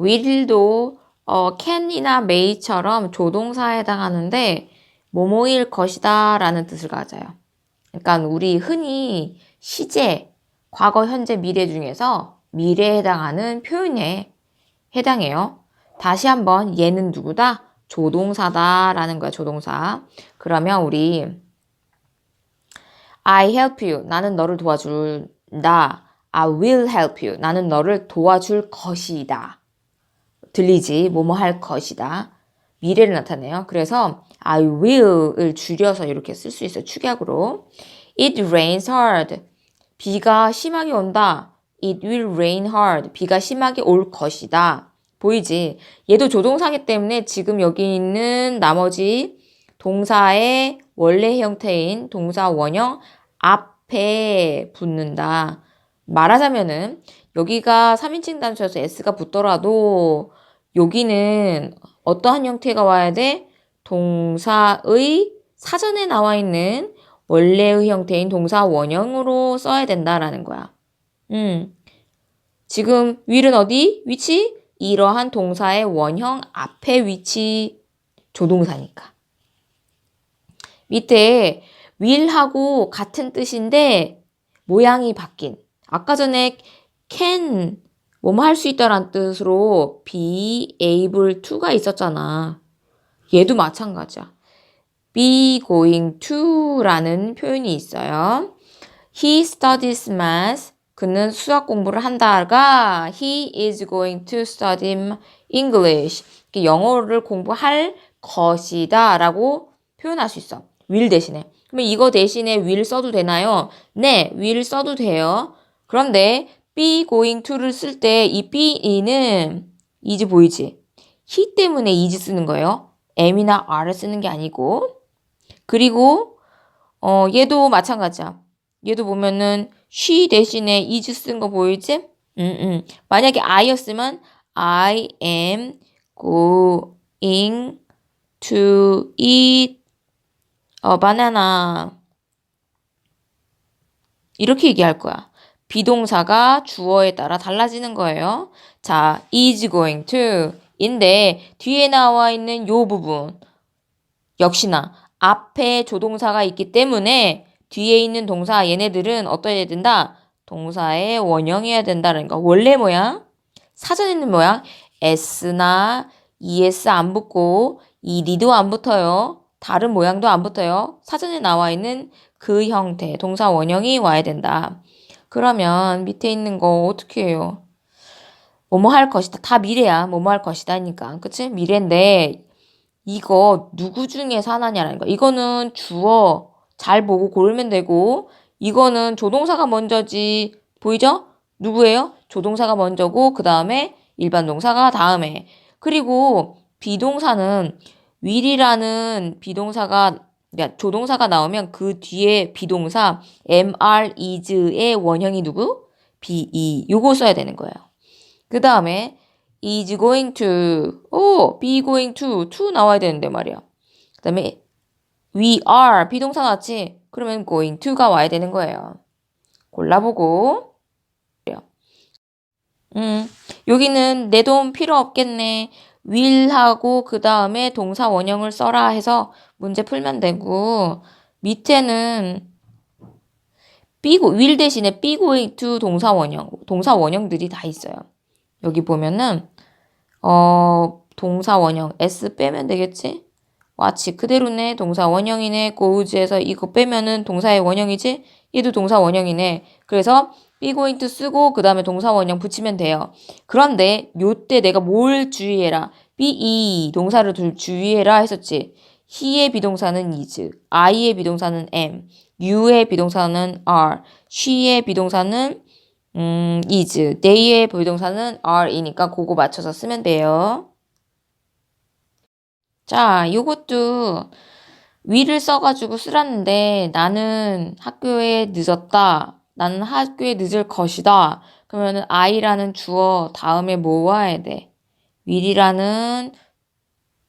will도 어, can이나 may처럼 조동사에 해당하는데 뭐뭐일 것이다 라는 뜻을 가져요. 그러니까 우리 흔히 시제, 과거, 현재, 미래 중에서 미래에 해당하는 표현에 해당해요. 다시 한번 얘는 누구다? 조동사다 라는 거야, 조동사. 그러면 우리 I help you. 나는 너를 도와준다. I will help you. 나는 너를 도와줄 것이다. 들리지? 뭐뭐 할 것이다. 미래를 나타내요. 그래서 I will을 줄여서 이렇게 쓸 수 있어요. 축약으로. It rains hard. 비가 심하게 온다. It will rain hard. 비가 심하게 올 것이다. 보이지? 얘도 조동사기 때문에 지금 여기 있는 나머지 동사의 원래 형태인 동사 원형 앞에 붙는다. 말하자면은 여기가 3인칭 단수여서 s가 붙더라도 여기는 어떠한 형태가 와야 돼? 동사의 사전에 나와 있는 원래의 형태인 동사 원형으로 써야 된다라는 거야. 음. 지금 will은 어디? 위치? 이러한 동사의 원형 앞에 위치 조동사니까. 밑에 will하고 같은 뜻인데 모양이 바뀐. 아까 전에 can 뭐뭐 할 수 있다라는 뜻으로 be able to가 있었잖아. 얘도 마찬가지야. be going to라는 표현이 있어요. He studies math. 그는 수학 공부를 한다가 he is going to study English. 영어를 공부할 것이다 라고 표현할 수 있어. will 대신에. 그러면 이거 대신에 will 써도 되나요? 네, will 써도 돼요. 그런데 be going to를 쓸 때 이 be는 is 보이지? he 때문에 is 쓰는 거예요. am이나 are을 쓰는 게 아니고. 그리고 어 얘도 마찬가지야. 얘도 보면은 she 대신에 is 쓴 거 보이지? 음, 음. 만약에 I였으면 I am going to eat a banana. 이렇게 얘기할 거야. 비동사가 주어에 따라 달라지는 거예요. 자, is going to 인데 뒤에 나와 있는 요 부분 역시나 앞에 조동사가 있기 때문에 뒤에 있는 동사 얘네들은 어떠해야 된다? 동사의 원형이어야 된다는 거. 원래 모양, 사전에 있는 모양, s나 es 안 붙고 ed도 안 붙어요. 다른 모양도 안 붙어요. 사전에 나와 있는 그 형태, 동사 원형이 와야 된다. 그러면 밑에 있는 거 어떻게 해요? 뭐뭐 할 것이다. 다 미래야. 뭐뭐 할 것이다니까. 그치? 미래인데 이거 누구 중에서 하나냐라는 거. 이거는 주어 잘 보고 고르면 되고 이거는 조동사가 먼저지 보이죠? 누구예요? 조동사가 먼저고 그 다음에 일반 동사가 다음에 그리고 비동사는 will이라는 비동사가 그러니까 조동사가 나오면 그 뒤에 비동사 mr is의 원형이 누구? be 요거 써야 되는 거예요. 그 다음에 is going to 오 be going to to 나와야 되는데 말이야. 그 다음에 we are 비동사 나왔지? 그러면 going to가 와야 되는 거예요. 골라보고 음, 여기는 내 도움 필요 없겠네. Will하고 그 다음에 동사 원형을 써라 해서 문제 풀면 되고 밑에는 be will 대신에 be going to 동사 원형, 동사 원형들이 다 있어요. 여기 보면은 어 동사 원형 s 빼면 되겠지? watch 그대로네 동사 원형이네 goes에서 이거 빼면은 동사의 원형이지? 얘도 동사 원형이네. 그래서 be going to 쓰고 그 다음에 동사 원형 붙이면 돼요. 그런데 요때 내가 뭘 주의해라. be 이 동사를 둘 주의해라 했었지. he의 비동사는 is, I의 비동사는 am, you의 비동사는 are, she의 비동사는 음, is, they의 비동사는 are이니까 그거 맞춰서 쓰면 돼요. 자, 요것도 will을 써가지고 쓰라는데 나는 학교에 늦었다. 나는 학교에 늦을 것이다. 그러면은 I라는 주어 다음에 뭐 와야 돼? will이라는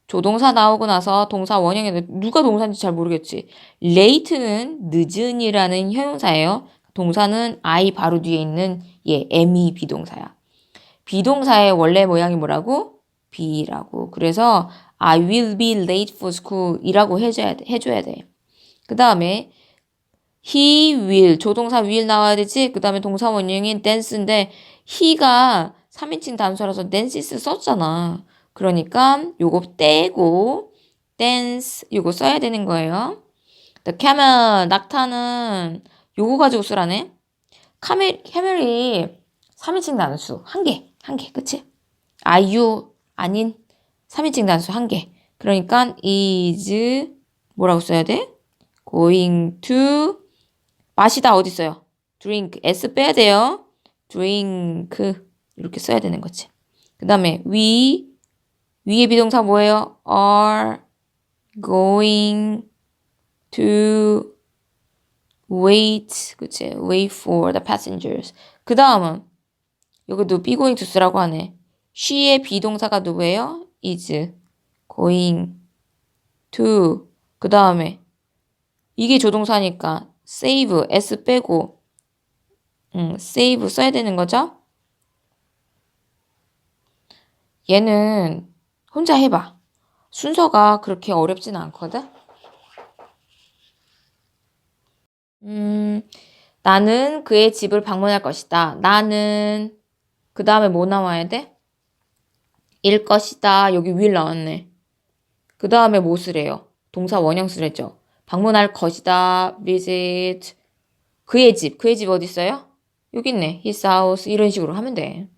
조동사 나오고 나서 동사 원형에 누가 동사인지 잘 모르겠지. late는 늦은이라는 형용사예요. 동사는 I 바로 뒤에 있는 얘 M이 비동사야. 비동사의 원래 모양이 뭐라고? be라고. 그래서 I will be late for school 이라고 해줘야 돼. 해줘야 돼. 그 다음에 he will 조동사 will 나와야 되지. 그 다음에 동사 원형인 dance인데 he가 3인칭 단수라서 dances 썼잖아. 그러니까 요거 떼고 dance 요거 써야 되는 거예요. The camel 낙타는 요거 가지고 쓰라네. 카멜 캐멜이 3인칭 단수 한 개, 한 개, 그치? you 아닌 3인칭 단수 한 개. 그러니까 is 뭐라고 써야 돼? going to 마시다 어디 있어요? drink s 빼야 돼요. drink 이렇게 써야 되는 거지. 그 다음에 we 위의 비동사 뭐예요? are going to wait 그치? wait for the passengers. 그 다음은 여기도 be going to 쓰라고 하네. she의 비동사가 누구예요? is going to 그 다음에 이게 조동사니까 save s 빼고 음, save 써야 되는 거죠? 얘는 혼자 해봐. 순서가 그렇게 어렵진 않거든? 음, 나는 그의 집을 방문할 것이다. 나는, 그 다음에 뭐 나와야 돼? 일 것이다. 여기 will 나왔네. 그 다음에 뭐 쓰래요? 동사 원형 쓰랬죠. 방문할 것이다. visit. 그의 집. 그의 집 어디 있어요? 여기 있네. his house. 이런 식으로 하면 돼.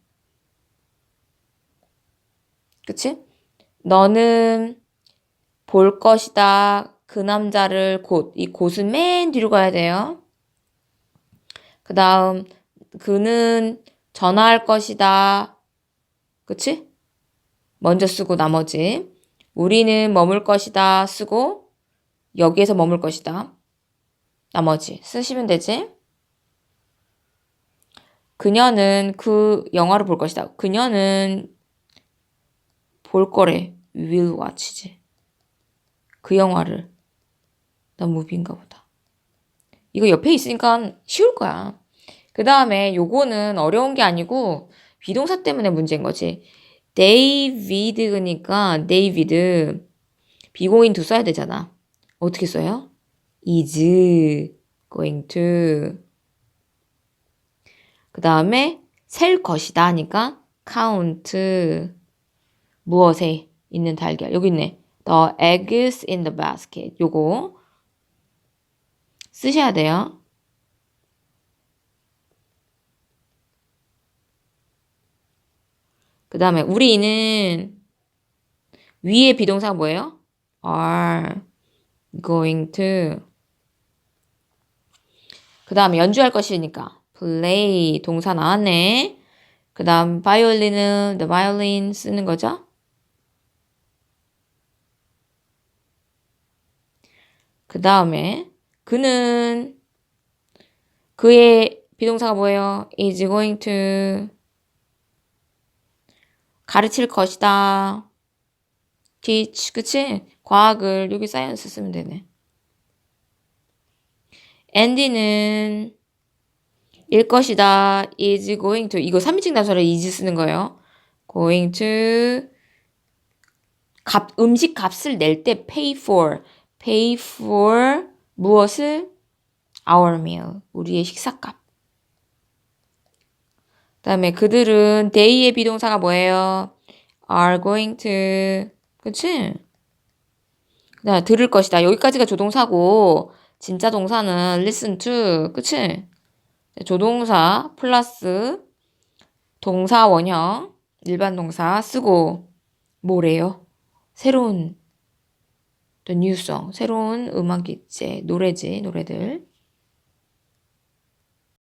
그치? 너는 볼 것이다. 그 남자를 곧. 이 곧은 맨 뒤로 가야 돼요. 그 다음, 그는 전화할 것이다. 그치? 먼저 쓰고 나머지. 우리는 머물 것이다. 쓰고, 여기에서 머물 것이다. 나머지. 쓰시면 되지? 그녀는 그 영화를 볼 것이다. 그녀는 볼 거래. will watch지. 그 영화를. 나 무비인가 보다. 이거 옆에 있으니까 쉬울 거야. 그 다음에 요거는 어려운 게 아니고 비동사 때문에 문제인 거지. 데이비드니까 데이비드 비고인 to 써야 되잖아. 어떻게 써요? is going to 그 다음에 셀 것이다 하니까 count 무엇에 있는 달걀 여기 있네. The eggs in the basket 요거 쓰셔야 돼요. 그 다음에 우리는 위에 비동사가 뭐예요? are going to 그 다음에 연주할 것이니까 play 동사 나왔네. 그 다음 바이올린은 the violin 쓰는 거죠. 그 다음에 그는 그의 비동사가 뭐예요? is going to 가르칠 것이다. Teach 그치? 과학을 여기 science 쓰면 되네. andy는 일 것이다. is going to 이거 3인칭 단수라 is 쓰는 거예요. going to 값 음식 값을 낼 때 pay for pay for 무엇을 our meal 우리의 식사값. 그다음에 그들은 day의 비동사가 뭐예요? are going to 그치? 그다음 들을 것이다. 여기까지가 조동사고 진짜 동사는 listen to 그치? 조동사 플러스 동사 원형 일반 동사 쓰고 뭐래요? 새로운 new song 새로운 음악이지 노래지 노래들